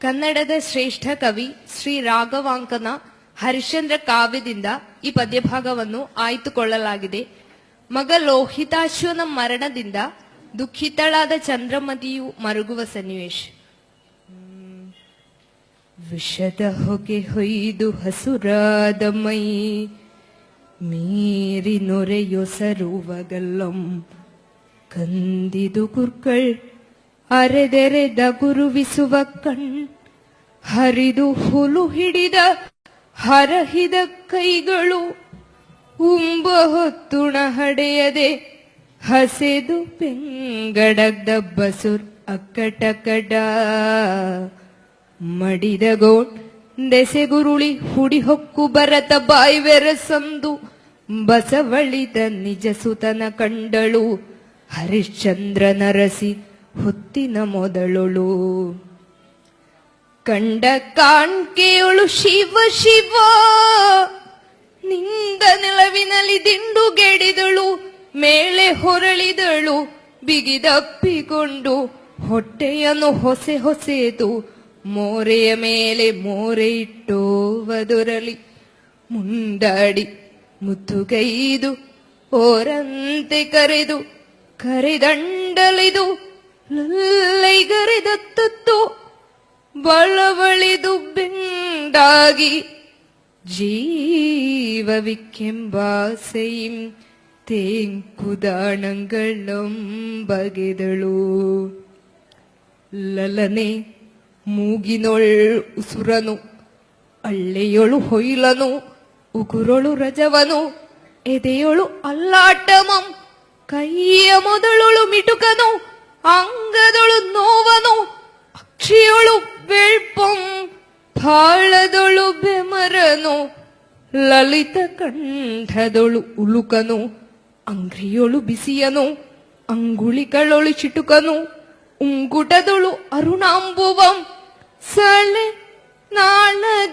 ಕನ್ನಡದ ಶ್ರೇಷ್ಠ ಕವಿ ಶ್ರೀ ರಾಘವಾಂಕನ ಹರಿಶ್ಚಂದ್ರ ಕಾವ್ಯದಿಂದ ಈ ಪದ್ಯಭಾಗವನ್ನು ಆಯ್ತುಕೊಳ್ಳಲಾಗಿದೆ. ಮಗ ಲೋಹಿತಾಶ್ವನ ಮರಣದಿಂದ ದುಃಖಿತಳಾದ ಚಂದ್ರಮತಿಯು ಮರುಗುವ ಸನ್ನಿವೇಶ. ವಿಷದ ಹೊಗೆ ಹೊಯ್ದು ಹಸುರಾದ ಮೈ, ಮೀರಿ ನೊರೆಯೊಸರುವಗಲ್ಲಂ ಕಂದಿದು ಕುರ್ಕಳ್ ಅರೆದೆರೆದ ಗುರುವಿಸುವ ಕಣ್, ಹರಿದು ಹುಲು ಹಿಡಿದ ಹರಹಿದ ಕೈಗಳು, ಉಂಬ ಹೊತ್ತುಣ ಹಡೆಯದೆ ಹಸೆದು ಪೆಂಗಡಗ್ದ ಬಸುರ್ ಅಕ್ಕಟಕಡ. ಮಡಿದ ಗೋಟ್ ದೆಸೆಗುರುಳಿ ಹುಡಿ ಹೊಕ್ಕು ಬರತ ಬಾಯ್ವೆರಸಂದು ಬಸವಳಿದ ನಿಜ ಸುತನ ಕಂಡಳು, ಹರಿಶ್ಚಂದ್ರ ರಸಿ ಹೊತ್ತಿನ ಮೊದಲೊಳು. ಕಂಡ ಕಾಣ್ಕೆಯೊಳು ಶಿವ ಶಿವ. ನಿಂದ ನೆಲವಿನಲ್ಲಿ ದಿಂಡು ಗೆಡಿದಳು, ಮೇಲೆ ಹೊರಳಿದಳು, ಬಿಗಿದಪ್ಪಿಕೊಂಡು ಹೊಟ್ಟೆಯನ್ನು ಹೊಸೆ ಹೊಸೆದು, ಮೋರೆಯ ಮೇಲೆ ಮೋರೆ ಇಟ್ಟೋವದೊರಲಿ ಮುಂದಾಡಿ ಮುತ್ತುಗೈದು, ಓರಂತೆ ಕರೆದು, ಕರೆದಂಡಲಿದು ಲಲ್ಲೈಗರೆದತ್ತತ್ತು ಬಳವಳಿದು ಬೆಂಡಾಗಿ ಜೀವವಿಕ್ಕೆಂಬಾಸೆಯಿಂ തേങ്കുദാണങ്ങളും ಬಗೆದಳು ಲಲನೆ ಮೂಗಿನೊಳ್ ಉಸುರನು, ಅಳ್ಳೆಯೊಳು ಹೊಯ್ಲನು, ಉಗುರೊಳು ರಜವನು, ಎದೆಯೊಳು ಅಲ್ಲಾಟಮಂ, ಕೈಯ ಮೊದಲೊಳು ಮಿಟುಕನು ಅಂಗದೊಳು ನೋವನು ಅಕ್ಷಿಯೊಳು ಬೆಳ್ಪಂ, ತಾಳದೊಳು ಬೆಮರನು, ಲಲಿತ ಕಂಠದೊಳು ಉಳುಕನು ಅಂಗ್ರಿಯೊಳು ಬಿಸಿಯನು, ಅಂಗುಳಿಗಳೊಳು ಚಿಟುಕನು, ಉಂಗುಟದೊಳು ಅರುಣಾಂಬುವಂ ಸಳೆ ನಾಳ